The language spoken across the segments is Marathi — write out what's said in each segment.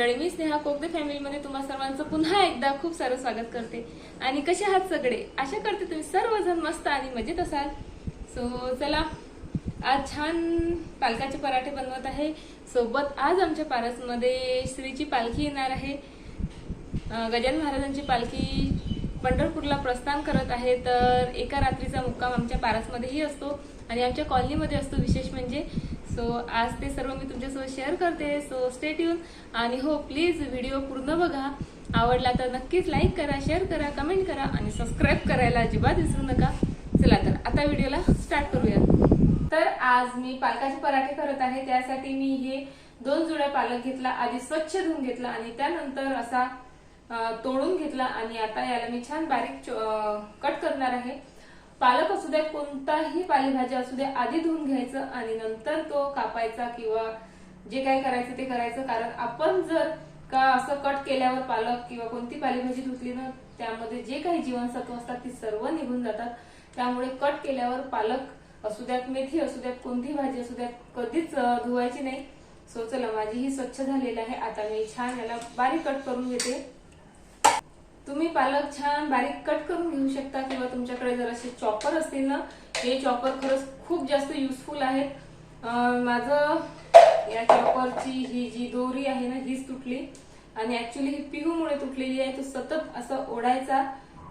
मंडळी मी स्नेहा कोकदे फॅमिलीमध्ये तुम्हा सर्वांचं पुन्हा एकदा खूप सारं स्वागत करते. आणि कसे आहात सगळे? आशा करते तुम्ही सर्वजण मस्त आणि मजेत असाल. सो चला आज छान पालकाचे पराठे बनवत आहे. सोबत आज आमच्या पारसमध्ये श्रीची पालखी येणार आहे. गजानन महाराजांची पालखी पंढरपूरला प्रस्थान करत आहे. तर एका रात्रीचा मुक्काम आमच्या पारसमध्येही असतो आणि आमच्या कॉलनीमध्ये असतो. विशेष म्हणजे सो आज ते सर्व मी तुमच्यासोबत शेअर करते. सो स्टेट येऊन आणि हो प्लीज व्हिडिओ पूर्ण बघा. आवडला तर नक्कीच लाईक करा शेअर करा कमेंट करा आणि सबस्क्राईब करायला अजिबात विसरू नका. चला तर आता व्हिडिओला स्टार्ट करूया. तर आज मी पालकाचे पराठे करत आहे. त्यासाठी मी हे दोन जुड्या पालक घेतला आधी स्वच्छ धुवून घेतला आणि त्यानंतर असा तोडून घेतला आणि आता याला मी छान बारीक चो- कट करणार आहे. पालक असू द्या कोणताही पालेभाज्या असू द्या आधी धुवून घ्यायचं आणि नंतर तो कापायचा किंवा जे काय करायचं ते करायचं. कारण आपण जर का असं कट केल्यावर पालक किंवा कोणती पालेभाजी धुतली ना त्यामध्ये जे काही जीवनसत्व असतात ती सर्व निघून जातात. त्यामुळे कट केल्यावर पालक असू द्यात मेथी असू द्यात कोणती भाजी असू द्यात कधीच धुवायची नाही. सो चला माझी ही स्वच्छ झालेली आहे. आता मी छान याला बारीक कट करून घेते. तुम्ही पालक छान बारीक कट करून घेऊ शकता किंवा तुमच्याकडे जर असे चॉपर असतील ना हे चॉपर खरंच खूप जास्त युजफुल आहेत. माझं या चॉपरची ही जी दोरी आहे ना हीच तुटली. आणि ऍक्च्युली ही पिहूमुळे तुटलेली आहे. तो सतत असं ओढायचा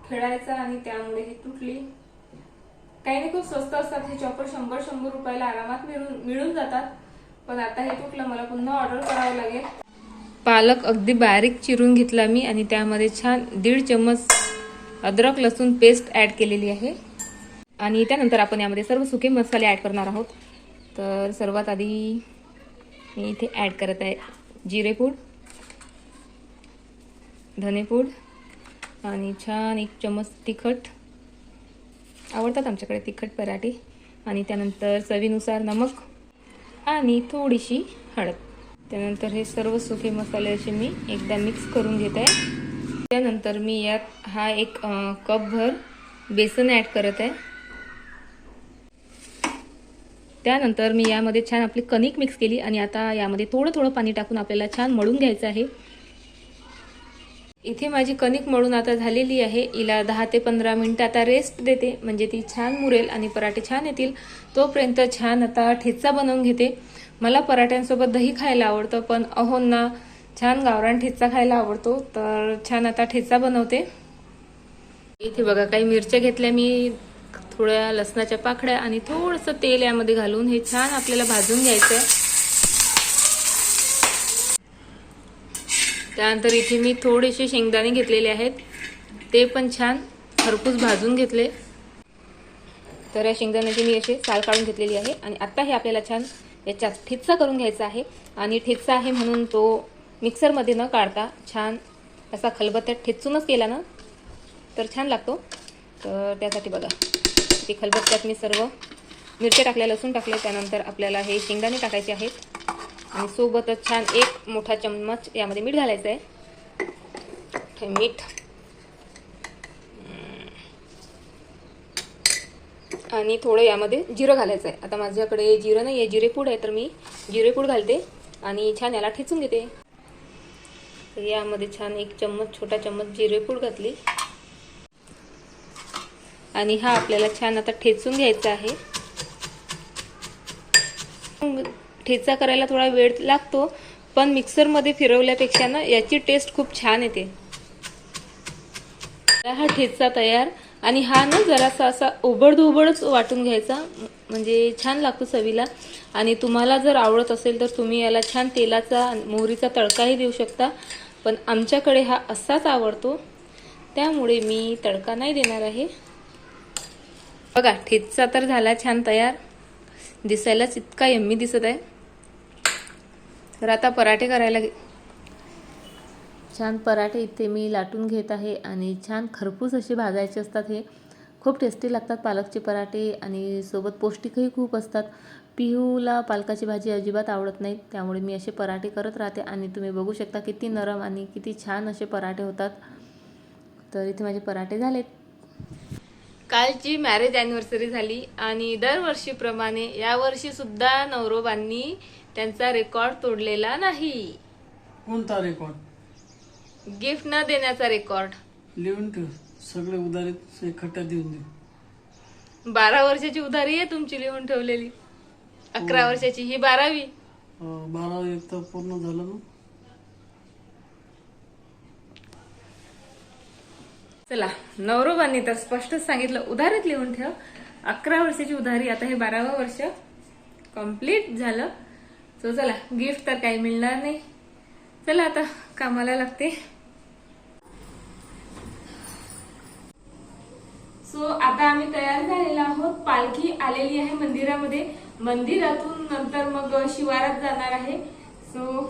खेळायचा आणि त्यामुळे ही तुटली. काही नाही खूप स्वस्त असतात हे चॉपर शंभर शंभर रुपयाला आरामात मिळून मिळून जातात. पण आता हे तुटलं मला पुन्हा ऑर्डर करावं लागेल. पालक अगदी बारीक चिरून घेतला मी आणि त्यामध्ये छान दीड चम्मच अद्रक लसूण पेस्ट ॲड केलेली आहे. आणि त्यानंतर आपण यामध्ये सर्व सुके मसाले ॲड करणार आहोत. तर सर्वात आधी मी इथे ॲड करत आहे जिरेपूड धनेपूड आणि छान एक चम्मच तिखट. आवडतात आमच्याकडे तिखट पराठे. आणि त्यानंतर चवीनुसार नमक आणि थोडीशी हळद. त्यानंतर हे सर्व सुके मसाले असे मी एकदा मिक्स करून घेत आहे. त्यानंतर मी यात हा एक कपभर बेसन ॲड करत आहे. त्यानंतर मी यामध्ये छान आपली कणिक मिक्स केली आणि आता यामध्ये थोडं थोडं पाणी टाकून आपल्याला छान मळून घ्यायचं आहे. इथे माझी कणिक मळून आता झालेली आहे. हिला दहा ते पंधरा मिनटं आता रेस्ट देते. म्हणजे ती छान मुरेल आणि पराठे छान येतील. तोपर्यंत छान आता ठेचा बनवून घेते. मला पराठ्यांसोबत दही खायला आवडतं पण अहोंना छान गावरान ठेचा खायला आवडतो तर छान आता ठेचा बनवते. इथे बघा काही मिरच्या घेतल्या मी थोड्या लसणाच्या पाकड्या आणि थोडंसं तेल यामध्ये घालून हे छान आपल्याला भाजून घ्यायचं त्यानंतर इथे मी थोडेसे शेंगदाणे घेतलेले आहेत ते पण छान खरपूस भाजून घेतले. तर या शेंगदाण्याची मी असे साल काढून घेतलेली आहे आणि आता हे आपल्याला छान याच्यात ठिच्चा करून घ्यायचा आहे. आणि ठिच्चा आहे म्हणून तो मिक्सरमध्ये न काढता छान असा खलबत्त्यात ठिचूनच केला ना तर छान लागतो. तर त्यासाठी बघा ते खलबत्त्यात मी सर्व मिरच्या टाकल्या लसूण टाकले त्यानंतर आपल्याला हे शेंगदाणे टाकायचे आहेत. आणि सोबतच छान एक मोठा चम्मच यामध्ये मीठ घालायचं आहे हे मीठ. आणि थोडं यामध्ये जिरं घालायचं आहे आता माझ्याकडे जिरं नाही आहे जिरेपूड आहे तर मी जिरेपूड घालते आणि छान याला ठेचून घेते. तर यामध्ये छान एक चम्मच छोटा चम्मच जिरेपूड घातली. आणि हा आपल्याला छान आता ठेचून घ्यायचा आहे. ठेचा करायला थोडा वेळ लागतो पण मिक्सरमध्ये फिरवल्यापेक्षा ना याची टेस्ट खूप छान येते. हा ठेचा तयार आणि हा ना जरासा असा उबड वाटून घ्यायचा म्हणजे छान लागतो चवीला. आणि तुम्हाला जर आवडत असेल तर तुम्ही याला छान तेलाचा मोहरीचा तडकाही देऊ शकता. पण आमच्याकडे हा असाच आवडतो. त्यामुळे मी तडका नाही देणार आहे. बघा ठेचा तर झाला छान तयार. दिसायलाच इतका यम्मी दिसत आहे. तर आता पराठे करायला छान पराठे इथे मी लाटून घेत आहे आणि छान खरपूस असे भाजायचे असतात हे. खूप टेस्टी लागतात पालकचे पराठे आणि सोबत पौष्टिकही खूप असतात. पिहूला पालकाची भाजी अजिबात आवडत नाही त्यामुळे मी असे पराठे करत राहते आणि तुम्ही बघू शकता किती नरम आणि किती छान असे पराठे होतात. तर इथे माझे पराठे झालेत. कालची मॅरेज अॅनिव्हर्सरी झाली आणि दरवर्षीप्रमाणे यावर्षी सुद्धा नवरोबांनी त्यांचा रेकॉर्ड तोडलेला नाही. कोणता रेकॉर्ड गिफ्ट न देण्याचा रेकॉर्ड. लिहून ठेव. सगळे उधारीत इकट्ठा देऊन दे. बारा वर्षाची उधारी आहे तुमची लिहून ठेवलेली. अकरा वर्षाची. ही बारावी. अं, बारा एक तर पूर्ण झालं ना? चला नवरोबांनी तर स्पष्टच सांगितलं. उधारीत लिहून ठेव. अकरा वर्षाची उधारी. आता हे बारावं वर्ष कंप्लीट झालं. सो चला गिफ्ट तर काही मिळणार नाही. चला आता कामाला लागते. सो आता आम्ही तयार झालेलो आहोत. पालखी आलेली आहे मंदिरामध्ये. मंदिरातून नंतर मग शिवारात जाणार आहे. सो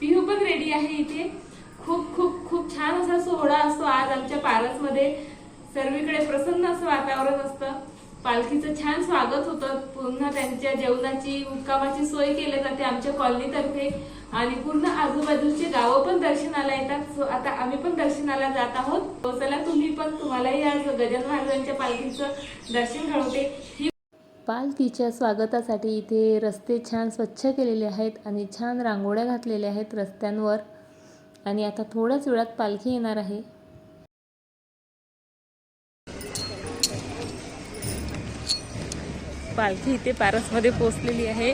पिहू पण रेडी आहे इथे. खूप खूप खूप छान असा सोहळा असतो आज आमच्या पारसमध्ये सर्वीकडे प्रसन्न असं वातावरण असतं. पालखीचं छान स्वागत होतं. पुन्हा त्यांच्या जेवणाची मुक्कामाची सोय केली जाते आमच्या कॉलनीतर्फे. आणि पूर्ण आजूबाजूचे गावं पण दर्शनाला येतात. आता आम्ही पण दर्शनाला जात आहोत. चला तुम्ही पण तुम्हालाही आज गजानन महाराजांच्या पालखीचं दर्शन घडवते. ही पालखीच्या स्वागतासाठी इथे रस्ते छान स्वच्छ केलेले आहेत आणि छान रांगोळ्या घातलेल्या आहेत रस्त्यांवर. आणि आता थोड्याच वेळात पालखी येणार आहे. पालखी इथे पारसमध्ये पोहोचलेली आहे.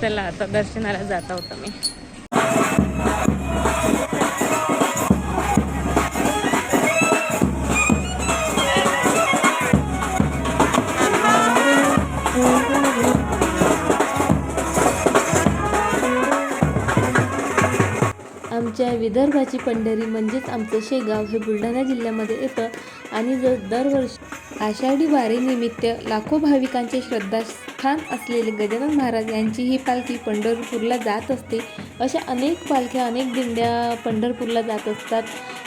चला आता दर्शनाला जात आहोत आम्ही. आमच्या विदर्भाची पंढरी म्हणजेच आमचं शेगाव हे बुलढाणा जिल्ह्यामध्ये येतं. आणि जर दरवर्षी आषाढी वारीनिमित्त लाखो भाविकांचे श्रद्धास्थान असलेले गजानन महाराज यांची ही पालखी पंढरपूरला जात असते. अशा अनेक पालख्या अनेक दिंड्या पंढरपूरला जात असतात.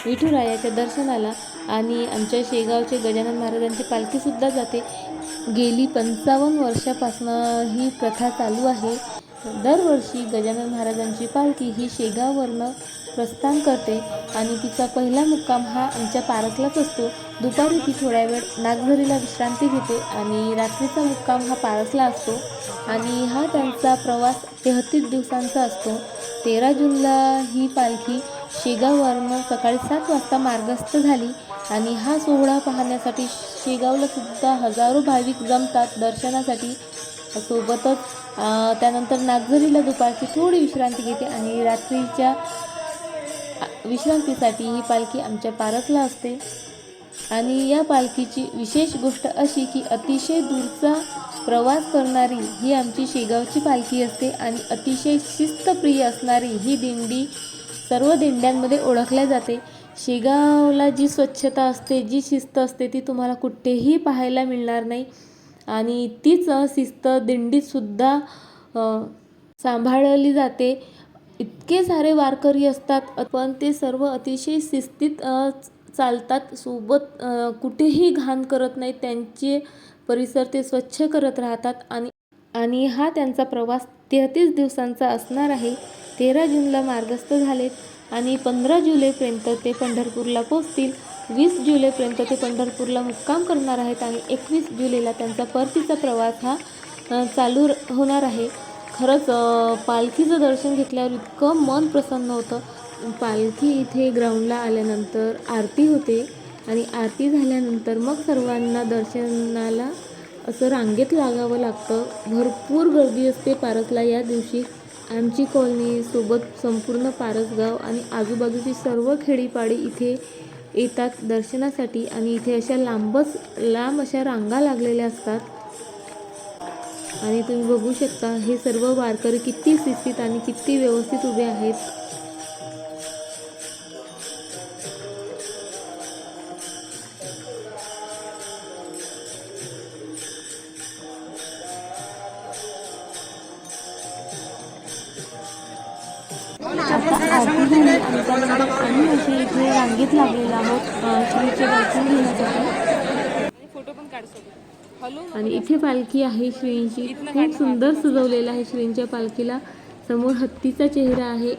विठुरायाच्या दर्शनाला आणि आमच्या शेगावचे गजानन महाराजांची पालखीसुद्धा जाते. गेली पंचावन्न वर्षापासनं ही प्रथा चालू आहे. दरवर्षी गजानन महाराजांची पालखी ही शेगाववरनं प्रस्थान करते आणि तिचा पहिला मुक्काम हा आमच्या पारसलाच असतो. दुपारी ती थोड्या वेळ नागझरीला विश्रांती घेते आणि रात्रीचा मुक्काम हा पारसला असतो. आणि हा त्यांचा प्रवास तेहतीस दिवसांचा असतो. तेरा जूनला ही पालखी शेगाववरनं सकाळी सात वाजता मार्गस्थ झाली आणि हा सोहळा पाहण्यासाठी शेगावला सुद्धा हजारो भाविक जमतात दर्शनासाठी. सोबतच त्यानंतर नागझरीला दुपारची थोडी विश्रांती घेते आणि रात्रीच्या विश्रांतीसाठी ही पालखी आमच्या पारसला असते. आणि या पालखीची विशेष गोष्ट अशी की अतिशय दूरचा प्रवास करणारी ही आमची शेगावची पालखी असते आणि अतिशय शिस्तप्रिय असणारी ही दिंडी सर्व दिंड्यांमध्ये ओळखल्या जाते. शेगावला जी स्वच्छता असते जी शिस्त असते ती तुम्हाला कुठेही पाहायला मिळणार नाही. आणि तीच शिस्त दिंडीतसुद्धा सांभाळली जाते. इतके सारे वारकरी असतात पण ते सर्व अतिशय शिस्तीत चालतात. सोबत कुठेही घाण करत नाहीत त्यांचे परिसर ते स्वच्छ करत राहतात. आणि आणि हा त्यांचा प्रवास तेहतीस दिवसांचा असणार आहे. तेरा जूनला मार्गस्थ झालेत आणि पंधरा जुलैपर्यंत ते पंढरपूरला पोचतील वीस जुलैपर्यंत ते पंढरपूरला मुक्काम करणार आहेत आणि एकवीस जुलैला त्यांचा परतीचा प्रवास हा चालू होणार आहे. खरंच पालखीचं दर्शन घेतल्यावर इतकं मन प्रसन्न होतं. पालखी इथे ग्राउंडला आल्यानंतर आरती होते आणि आरती झाल्यानंतर मग सर्वांना दर्शनाला असं रांगेत लागावं लागतं. भरपूर गर्दी असते पारसला या दिवशी. आमची कॉलनी सोबत संपूर्ण पारसगाव आणि आजूबाजूची सर्व खेडीपाडी इथे येतात दर्शनासाठी आणि इथे अशा लांबच लांब अशा रांगा लागलेल्या असतात. आणि तुम्ही बघू शकता हे सर्व वारकरी किती शिस्तीत आणि किती व्यवस्थित उभे आहेत. आम्ही अशी इथे रांगेत लागलेलो आहोत श्रीचे दर्शन घेण्यासाठी फोटो पण काढ सोबत हॅलो आणि इथे पालखी आहे श्रींची. खूप सुंदर सजवलेलं आहे श्रींच्या पालखीला. समोर हत्तीचा चेहरा आहे.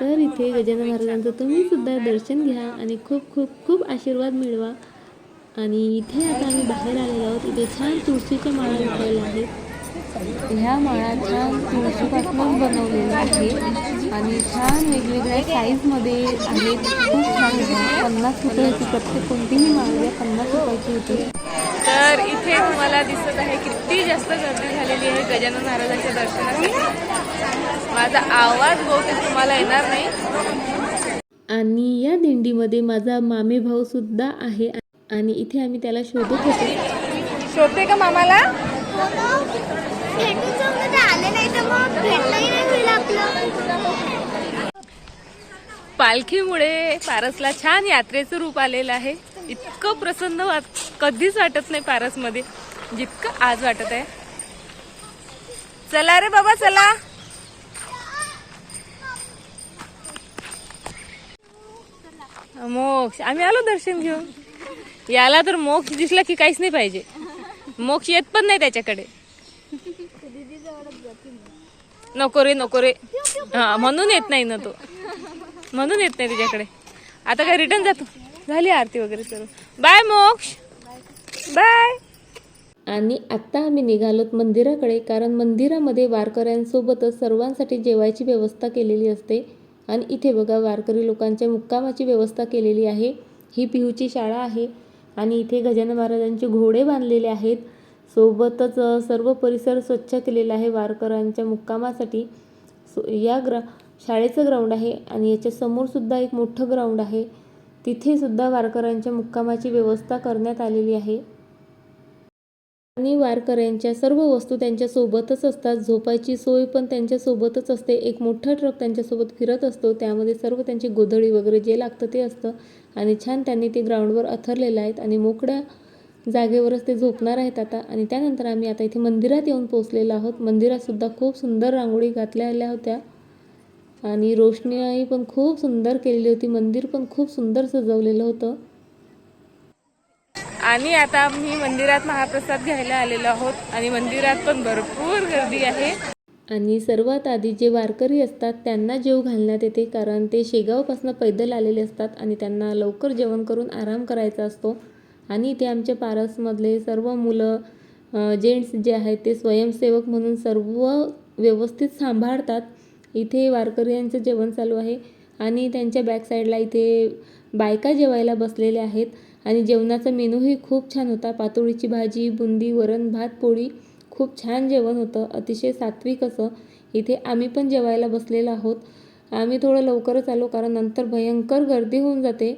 तर इथे गजानन महाराजांचं तुम्ही सुद्धा दर्शन घ्या आणि खूप खूप खूप आशीर्वाद मिळवा. आणि इथे आता आम्ही बाहेर आलेलो आहोत. इथे छान तुळशीच्या माळा विकायला आहेत. ह्या माळा छान तुळशीपासून बनवलेल्या आहेत आणि छान वेगवेगळ्या साईजमध्ये आहेत खूप छान आहेत पन्नास रुपयाची प्रत्येक कोणतीही माळ पन्नास रुपयाची होती. तर इथे तुम्हाला दिसत आहे किती जास्त गर्दी झालेली आहे गजानन महाराजांच्या दर्शनासाठी. माझा आवाज बहुतेक तुम्हाला येणार नाही. आणि या दिंडीमध्ये माझा मामे भाऊ सुद्धा आहे. आणि इथे आम्ही त्याला शोधत होतो. शोधते का मामाला? पालखीमुळे पारसला छान यात्रेचं रूप आलेलं आहे. इतकं प्रसन्न वाट कधीच वाटत नाही पारसमध्ये. जितकं आज वाटत आहे. चला रे बाबा चला. मोक्ष आम्ही आलो दर्शन घेऊन. याला तर मोक्ष दिसला की काहीच नाही पाहिजे. मोक्ष येत पण नाही त्याच्याकडे. नको रे नको रे हा म्हणून येत नाही ना तो. म्हणून येत नाही तुझ्याकडे आता काय रिटर्न जातो. झाली आरती वगैरे सर्व. बाय मोक्ष. बाय आणि आत्ता आम्ही निघालोत मंदिराकडे कारण मंदिरामध्ये वारकऱ्यांसोबतच सर्वांसाठी जेवायची व्यवस्था केलेली असते. आणि इथे बघा वारकरी लोकांच्या मुक्कामाची व्यवस्था केलेली आहे. ही पिहूची शाळा आहे. आणि इथे गजानन महाराजांचे घोडे बांधलेले आहेत. सोबतच सर्व परिसर स्वच्छ केलेला आहे. वारकऱ्यांच्या मुक्कामासाठी सो या ग्रा शाळेचं ग्राउंड आहे आणि याच्यासमोर सुद्धा एक मोठं ग्राउंड आहे. तिथे सुद्धा वारकऱ्यांच्या मुक्कामाची व्यवस्था करण्यात आलेली आहे. आणि वारकऱ्यांच्या सर्व वस्तू त्यांच्यासोबतच असतात. झोपायची सोय पण त्यांच्यासोबतच असते. एक मोठा ट्रक त्यांच्यासोबत फिरत असतो. त्यामध्ये सर्व त्यांची गोधडी वगैरे जे लागतं ते असतं. आणि छान त्यांनी ते ग्राउंडवर अथरलेलं आहेत. आणि मोकळ्या जागेवरच ते झोपणार आहेत आता. आणि त्यानंतर आम्ही आता इथे मंदिरात येऊन पोहोचलेलो आहोत. मंदिरात सुद्धा खूप सुंदर रांगोळी घातलेल्या होत्या. आणि रोषणाई पण खूप सुंदर केलेली होती. मंदिर पण खूप सुंदर सजवलेलं होतं. आणि आता आम्ही मंदिरात महाप्रसाद घ्यायला आलेलो आहोत. आणि मंदिरात पण भरपूर गर्दी आहे. आणि सर्वात आधी जे वारकरी असतात त्यांना जेव घालण्यात येते. कारण ते शेगावपासून पैदल आलेले असतात. आणि त्यांना लवकर जेवण करून आराम करायचा असतो. आणि ते आमच्या पारसमधले सर्व मुलं जेंट्स जे आहेत ते स्वयंसेवक म्हणून सर्व व्यवस्थित सांभाळतात. इथे वारकऱ्यांचं जेवण चालू आहे आणि त्यांच्या बॅक साईडला इथे बायका जेवायला बसलेल्या आहेत आणि जेवणाचा मेनूही खूप छान होता. पातोळीची भाजी बुंदी वरण भात पोळी खूप छान जेवण होतं. अतिशय सात्विक असं. इथे आम्ही पण जेवायला बसलेलो आहोत. आम्ही थोडं लवकरच आलो कारण नंतर भयंकर गर्दी होऊन जाते.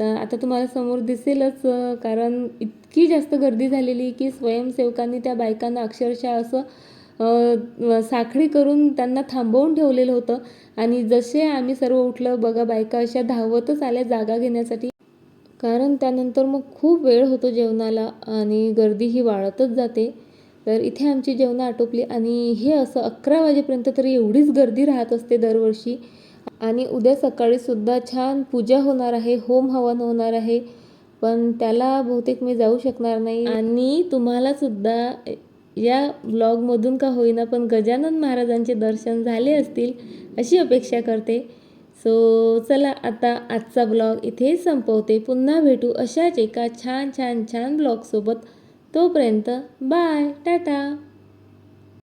तर आता तुम्हाला समोर दिसेलच कारण इतकी जास्त गर्दी झालेली की स्वयंसेवकांनी त्या बायकांना अक्षरशः असं साखळी करून त्यांना थांबवून ठेवलेलं होतं. आणि जसे आम्ही सर्व उठलं बघा बायका अशा धावतच आल्या जागा घेण्यासाठी. कारण त्यानंतर मग खूप वेळ होतो जेवणाला आणि गर्दी ही वाढतच जाते. तर इथे आमची जेवणं आटोपली आणि हे असं अकरा वाजेपर्यंत तरी एवढीच गर्दी राहत असते दरवर्षी. आणि उद्या सकाळी सुद्धा छान पूजा होणार आहे होम हवन होणार आहे पण त्याला बहुतेक मी जाऊ शकणार नाही. आणि तुम्हाला सुद्धा या ब्लॉगमधून का होईना पण गजानन महाराजांचे दर्शन झाले असतील अशी अपेक्षा करते. सो चला आता आजचा ब्लॉग इथे संपवते. पुन्हा भेटू अशाच एका छान छान छान ब्लॉगसोबत. तोपर्यंत बाय टाटा!